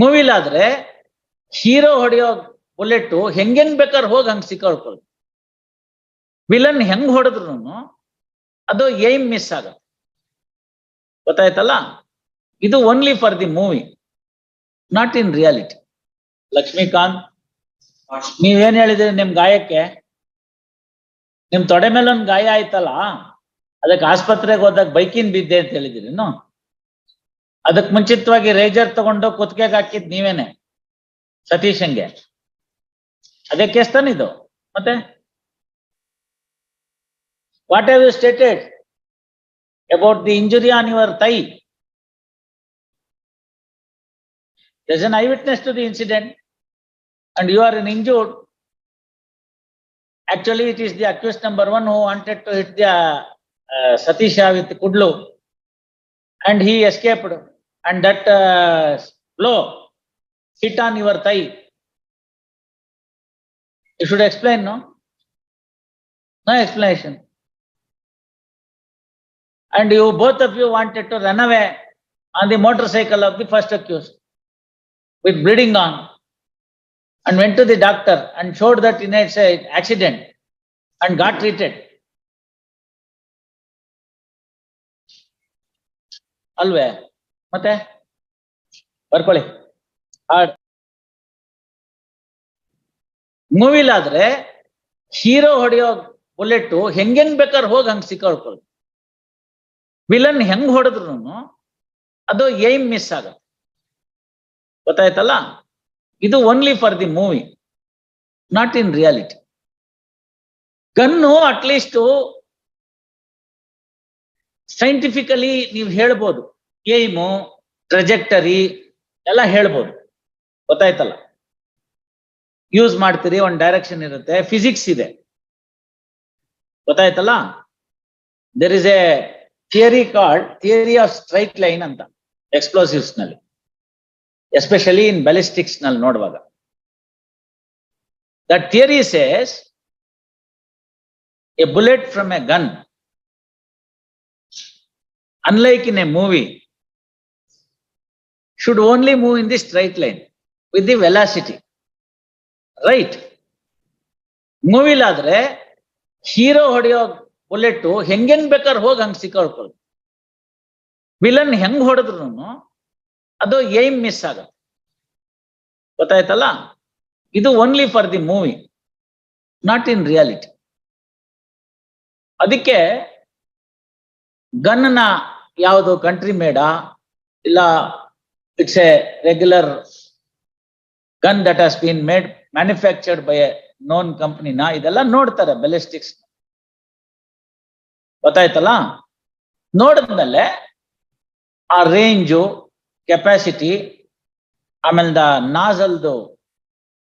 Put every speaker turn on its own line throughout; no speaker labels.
ಮೂವಿಲಾದ್ರೆ hero ಹೊಡೆಯೋ bullet ಹೆಂಗೆಂಗ್ ಬೇಕಾದ್ರೆ ಹೋಗಿ ಹಂಗ್ ಸಿಕ್ಕಾಡ್ಕೊಳ್ಳಿ ವಿಲನ್ ಹೆಂಗ್ ಹೊಡೆದ್ರು ಅದು ಏಮ್ ಮಿಸ್ ಆಗತ್ತೆ. ಗೊತ್ತಾಯ್ತಲ್ಲ? ಇದು only for the movie not in reality Lakshmikant, ನೀವೇನ್ ಹೇಳಿದ್ರಿ ನಿಮ್ ಗಾಯಕ್ಕೆ? ನಿಮ್ ತೊಡೆ ಮೇಲೆ ಒಂದ್ ಗಾಯ ಆಯ್ತಲ್ಲ? ಅದಕ್ಕೆ ಆಸ್ಪತ್ರೆಗೆ ಹೋದಾಗ ಬೈಕಿನ್ ಬಿದ್ದೆ ಅಂತ ಹೇಳಿದಿರೇನು? ಅದಕ್ ಮುಂಚಿತವಾಗಿ ರೇಜರ್ ತಗೊಂಡು ಕುತ್ತಿಗೆಗೆ ಹಾಕಿದ್ ನೀವೇನೆ ಸತೀಶ್ ಹಂಗೆ ಅದೇ ಕೇಸ್ ತಾನ ಇದು? ಮತ್ತೆ? What have you stated about the injury on your thigh thus an eye witness to the incident and your are in injured actually it is the accused number one who wanted to hit the Satisha with Kudlu and he escaped. and that uh, blow hit on your thigh. You should explain, no? No explanation. And you both of you wanted to run away on the motorcycle of the first accused with bleeding on and went to the doctor and showed that in an accident and got treated. Alway. ಮತ್ತೆ? ಬರ್ಕೊಳ್ಳಿ. ಹಾಡ್. ಮೂವಿಲಾದ್ರೆ hero ಹೊಡೆಯೋ bullet ಹೆಂಗೆಂಗ್ ಬೇಕಾದ್ರೆ ಹೋಗಿ ಹಂಗ್ ಸಿಕ್ಕಾಡ್ಕೊಳ್ಳಿ villain ಹೆಂಗ್ ಹೊಡೆದ್ರು ಅದು ಏಮ್ ಮಿಸ್ ಆಗತ್ತೆ. ಗೊತ್ತಾಯ್ತಲ್ಲ? ಇದು only for the movie not in reality gun at least scientifically ನೀವು ಹೇಳ್ಬೋದು. ಏಮು ಟ್ರಜೆಕ್ಟರಿ ಎಲ್ಲ ಹೇಳ್ಬೋದು. ಗೊತ್ತಾಯ್ತಲ್ಲ? ಯೂಸ್ ಮಾಡ್ತೀರಿ, ಒಂದು ಡೈರೆಕ್ಷನ್ ಇರುತ್ತೆ ಫಿಸಿಕ್ಸ್ ಇದೆ. ಗೊತ್ತಾಯ್ತಲ್ಲ? There is a theory called theory of straight line ಅಂತ ಎಕ್ಸ್ಪ್ಲೋಸಿವ್ಸ್ನಲ್ಲಿ. ಎಸ್ಪೆಷಲಿ ಇನ್ ಬ್ಯಾಲಿಸ್ಟಿಕ್ಸ್ನಲ್ಲಿ ನೋಡುವಾಗ. That theory says a bullet from a gun unlike in a movie should only move in the straight line with the velocity. Right ಮೂವಿಲಾದ್ರೆ hero ಹೊಡೆಯೋ bullet ಹೆಂಗೆಂಗ್ ಬೇಕಾದ್ರೆ ಹೋಗಿ ಹಂಗೆ ಸಿಕ್ಕಾಡ್ಕೊಳ್ಳಿ villain ಹೆಂಗ್ ಹೊಡೆದ್ರು ಅದು ಏಮ್ ಮಿಸ್ ಆಗುತ್ತೆ. ಗೊತ್ತಾಯ್ತಲ್ಲ? ಇದು only for the movie not in reality ಅದಕ್ಕೆ ಗನ್ನ ಯಾವುದು ಕಂಟ್ರಿ ಮೇಡ ಇಲ್ಲ it's a regular gun that has been made manufactured by a known ಕಂಪ್ನಿನ ಇದೆಲ್ಲ ನೋಡ್ತಾರೆ ಬೆಲಿಸ್ಟಿಕ್ಸ್ ಗೊತ್ತಾಯ್ತಲ್ಲ? ನೋಡಿದ್ಮೇಲೆ ಆ ರೇಂಜು ಕೆಪಾಸಿಟಿ ಆಮೇಲೆ ನಾಜಲ್ದು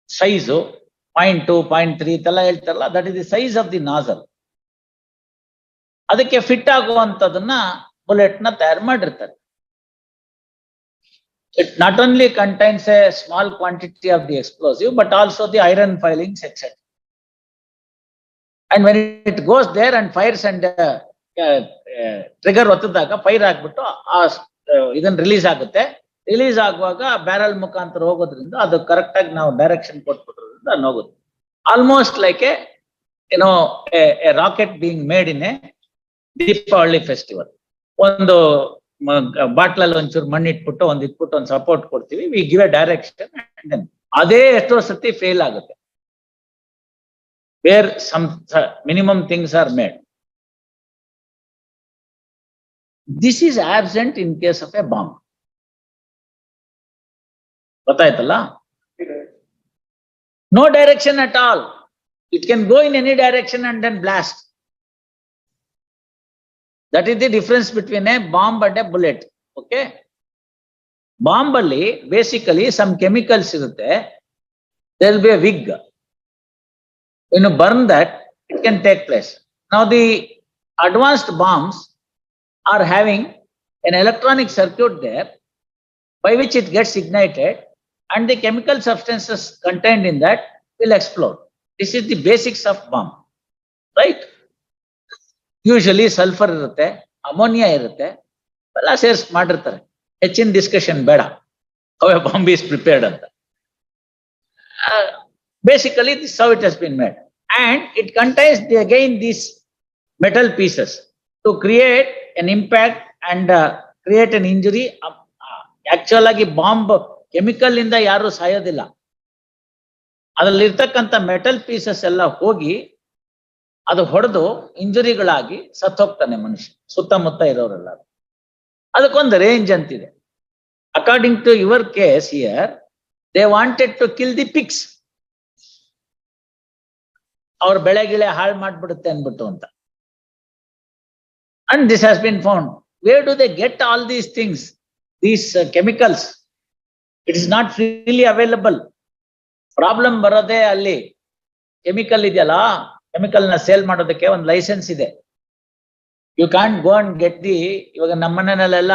size point two point three ಇದೆಲ್ಲ ಹೇಳ್ತಾರಲ್ಲ that is the size of the nozzle ಅದಕ್ಕೆ ಫಿಟ್ ಆಗುವಂತದನ್ನ ಬುಲೆಟ್ನ ತಯಾರು ಮಾಡಿರ್ತಾರೆ. It not only contains a small quantity of the explosive, but also the iron filings, etc. And when it goes there and fires and uh, uh, uh, trigger ಒತ್ತದಾಗ fire ಆಗ್ಬಿಟ್ಟು ಆ ಇದನ್ನ release ಆಗುತ್ತೆ release ಆಗುವಾಗ barrel ಮುಖಾಂತರ ಹೋಗೋದ್ರಿಂದ ಅದು correct ಆಗಿ ನಾವು ಡೈರೆಕ್ಷನ್ ಕೊಟ್ಬಿಟ್ರೋದ್ರಿಂದ ಅದು ಹೋಗುತ್ತೆ ಆಲ್ಮೋಸ್ಟ್ ಲೈಕ್ ಎ ಏನೋ rocket being made in a Deepavali festival ಒಂದು ಬಾಟ್ಲಲ್ಲಿ ಒಂಚೂರು ಮಣ್ಣು ಇಟ್ಬಿಟ್ಟು ಒಂದ್ ಇಟ್ಬಿಟ್ಟು ಒಂದು ಸಪೋರ್ಟ್ ಕೊಡ್ತೀವಿ. ವಿ ಗಿವ್ ಎ ಡೈರೆಕ್ಷನ್ ಅದೇ ಎಷ್ಟೋ ಸತಿ ಫೇಲ್ ಆಗುತ್ತೆ. Where some minimum things are made this is absent in case of a bomb ಗೊತ್ತಾಯ್ತಲ್ಲ? No direction at all it can go in any direction and then blast that is the difference between a bomb and a bullet okay bomb ಅಲ್ಲಿ basically some chemicals ಇರುತ್ತೆ there be a wick in burn that it can take place now the advanced bombs are having an electronic circuit there by which it gets ignited and the chemical substances contained in that will explode. This is the basics of bomb, right? Usually sulphur ಇರುತ್ತೆ ammonia ಇರುತ್ತೆ, ಎಲ್ಲ ಸೇರ್ಸ್ ಮಾಡಿರ್ತಾರೆ. ಹೆಚ್ಚಿನ discussion ಬೇಡ. Away bomb is prepared ಅಂತ. Basically this so it has been made and it contains the again these metal pieces to create an impact and create an injury actual ಆಗಿ bomb chemical ಇಂದ ಯಾರು ಸಾಯೋದಿಲ್ಲ. ಅದ್ರಲ್ಲಿರ್ತಕ್ಕಂಥ metal pieces ಎಲ್ಲ ಹೋಗಿ ಅದು ಹೊಡೆದು ಇಂಜುರಿಗಳಾಗಿ ಸತ್ತೋಗ್ತಾನೆ ಮನುಷ್ಯ, ಸುತ್ತಮುತ್ತ ಇರೋರೆಲ್ಲ. ಅದಕ್ಕೊಂದು ರೇಂಜ್ ಅಂತಿದೆ. According to your case here they wanted to kill the pigs ಅವ್ರ ಬೆಳೆಗಿಳೆ ಹಾಳು ಮಾಡ್ಬಿಡುತ್ತೆ ಅನ್ಬಿಟ್ಟು ಅಂತ. And this has been found where do they get all these things these chemicals it is not freely available problem ಬರೋದೇ ಅಲ್ಲಿ. Chemical ಇದೆಯಲ್ಲ? ಕೆಮಿಕಲ್ನ sale ಮಾಡೋದಕ್ಕೆ ಒಂದು ಲೈಸೆನ್ಸ್ ಇದೆ. You can't go and get the ಇವಾಗ ನಮ್ಮ ಮನೆಯಲ್ಲೆಲ್ಲ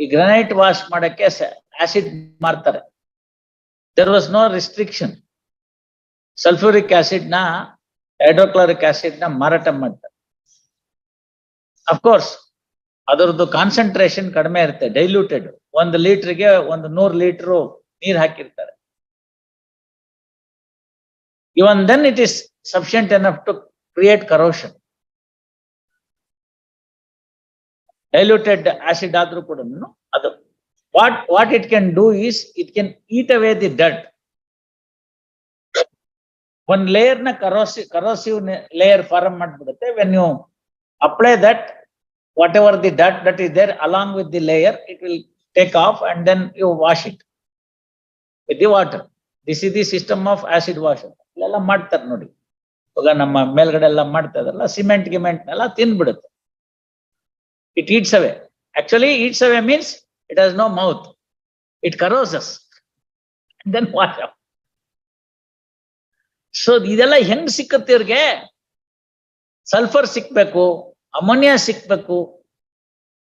ಈ ಗ್ರನೈಟ್ ವಾಶ್ ಮಾಡಕ್ಕೆ ಆಸಿಡ್ ಮಾರ್ತಾರೆ. There was no restriction sulphuric ಆಸಿಡ್ನ hydrochloric ಆಸಿಡ್ನ ಮಾರಾಟ ಮಾಡ್ತಾರೆ. ಅಫ್ಕೋರ್ಸ್ ಅದರದ್ದು ಕಾನ್ಸಂಟ್ರೇಷನ್ ಕಡಿಮೆ ಇರುತ್ತೆ ಡೈಲ್ಯೂಟೆಡ್ ಒಂದು ಲೀಟರ್ಗೆ ಒಂದು ನೂರು ಲೀಟರ್ ನೀರ್ ಹಾಕಿರ್ತಾರೆ. Even then it is sufficient enough to create corrosion. Diluted acid adru. What, what it can do is it can eat away the dirt. One layer na corrosive, corrosive layer form when you apply that whatever the dirt that is there along with the layer it will take off and then you wash it with the water. This is the system of acid washing. ಇಲ್ಲೆಲ್ಲ ಮಾಡ್ತಾರೆ ನೋಡಿ. ಇವಾಗ ನಮ್ಮ ಮೇಲ್ಗಡೆ ಎಲ್ಲ ಮಾಡ್ತಾ ಇದಾರಲ್ಲ cement ಗಿಮೆಂಟ್ ಎಲ್ಲ ತಿನ್ಬಿಡುತ್ತೆ. It eats away actually eats away means it has no mouth it corrodes then watch up so ಇದೆಲ್ಲ ಹೆಂಗ್ ಸಿಕ್ಕತ್ತೆ ಇವ್ರಿಗೆ? ಸಲ್ಫರ್ ಸಿಕ್ಬೇಕು ಅಮೋನಿಯಾ ಸಿಕ್ಬೇಕು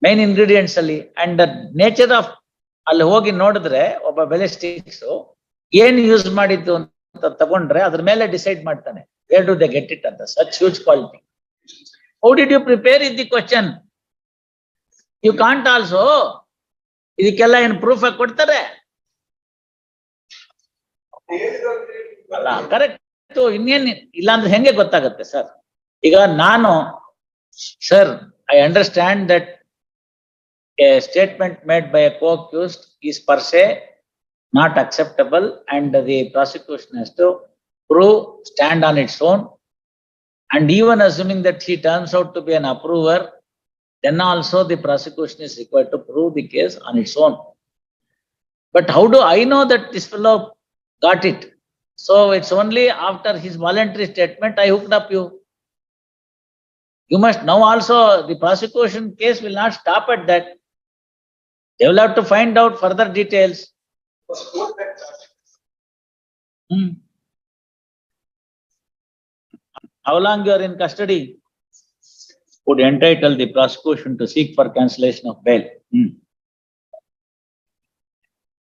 ಮೈನ್ ಇಂಗ್ರೀಡಿಯೆಂಟ್ಸ್ ಅಲ್ಲಿ. ಅಂಡ್ ನೇಚರ್ ಆಫ್ ಅಲ್ಲಿ ಹೋಗಿ ನೋಡಿದ್ರೆ ಒಬ್ಬ ಬೆಲೆ ಬೆಲೆಸ್ಟಿಕ್ಸ್ ಏನ್ ಯೂಸ್ ಮಾಡಿದ್ದು ಅಂತ ತಗೊಂಡ್ರೆ ಅದ್ರ ಮೇಲೆ ಡಿಸೈಡ್ ಮಾಡ್ತಾನೆ. Where do they get it ಅಂತ. Such huge quality how did you prepare in the question you can't also ಇದಕ್ಕೆಲ್ಲ ಏನ್ ಪ್ರೂಫ್ ಆಗಿ ಕೊಡ್ತಾರೆ? ಅಲ್ಲ ಕರೆಕ್ಟ್ ಇನ್ನೇನ್ ಇಲ್ಲಾಂದ್ರೆ ಹೆಂಗೆ ಗೊತ್ತಾಗುತ್ತೆ ಸರ್? ಈಗ ನಾನು sir I understand that a statement made by a co-accused is se not acceptable and the prosecution has to prove, stand on its own. And even assuming that he turns out to be an approver, then also the prosecution is required to prove the case on its own. But how do I know that this fellow got it? So it's only after his voluntary statement I hooked up you. You must now also, the prosecution case will not stop at that. They will have to find out further details. How long you are in custody? Would entitle the prosecution to seek for cancellation of bail.